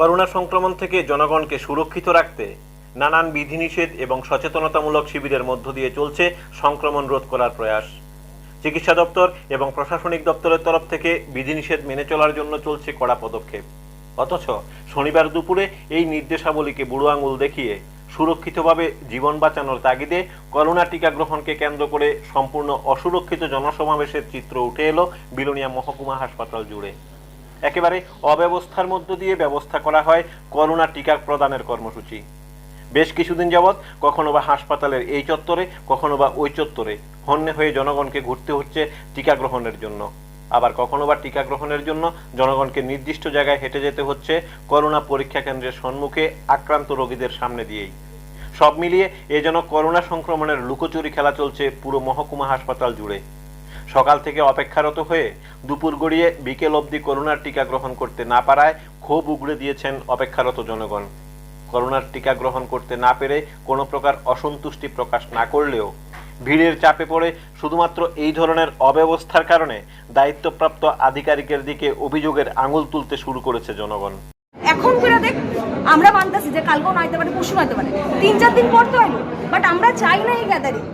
Corona সংক্রমণ থেকে জনগণকে সুরক্ষিত রাখতে নানান বিধিনিষেধ এবং সচেতনতামূলক শিবিরের মধ্য দিয়ে চলছে সংক্রমণ রোধ করার প্রয়াস। চিকিৎসা দপ্তর এবং প্রশাসনিক দপ্তরের তরফ থেকে বিধিনিষেধ মেনে চলার জন্য চলছে কড়া পদক্ষেপ। অথচ শনিবার দুপুরে এই নির্দেশাবলীকে বুড়ো আঙুল দেখিয়ে সুরক্ষিতভাবে জীবন বাঁচানোর তাগিদে করোনা টিকা গ্রহণকে কেন্দ্র করে সম্পূর্ণ অসুরক্ষিত জনসমাবেশের চিত্র উঠে এলো বিলোনিয়া মহকুমা হাসপাতাল জুড়ে। একেবারে অব্যবস্থার মধ্য দিয়ে ব্যবস্থা করা হয় করোনা টিকা প্রদানের কর্মসূচি। বেশ কিছুদিন যাবৎ কখনো বা হাসপাতালের এই চত্বরে, কখনো বা ওই চত্বরে হন্যে হয়ে জনগণকে ঘুরতে হচ্ছে টিকা গ্রহণের জন্য। আবার কখনো বা টিকা গ্রহণের জন্য জনগণকে নির্দিষ্ট জায়গায় হেঁটে যেতে হচ্ছে করোনা পরীক্ষা কেন্দ্রের সম্মুখে আক্রান্ত রোগীদের সামনে দিয়েই। সব মিলিয়ে এ যেন করোনা সংক্রমণের লুকোচুরি খেলা চলছে পুরো মহকুমা হাসপাতাল জুড়ে। সকাল থেকে অপেক্ষারত হয়ে দুপুর গড়িয়ে বিকেল অবধি করোনার টিকা গ্রহণ করতে না পারায় ক্ষোভ উগড়ে দিয়েছেন অপেক্ষারত জনগণ। করোনার টিকা গ্রহণ করতে না পেরে কোনো প্রকার অসন্তুষ্টি প্রকাশ না করলেও ভিড়ের চাপে পড়ে শুধুমাত্র এই ধরনের অব্যবস্থার কারণে দায়িত্বপ্রাপ্ত আধিকারিকের দিকে অভিযোগের আঙুল তুলতে শুরু করেছে জনগণ। এখন করে দেখ, আমরা মানতেছি যে কালকেও নয়তে পারে, পরশু নয়তে পারে। তিন চার দিন পর তো বাট আমরা চাই না এই গ্যাদারিং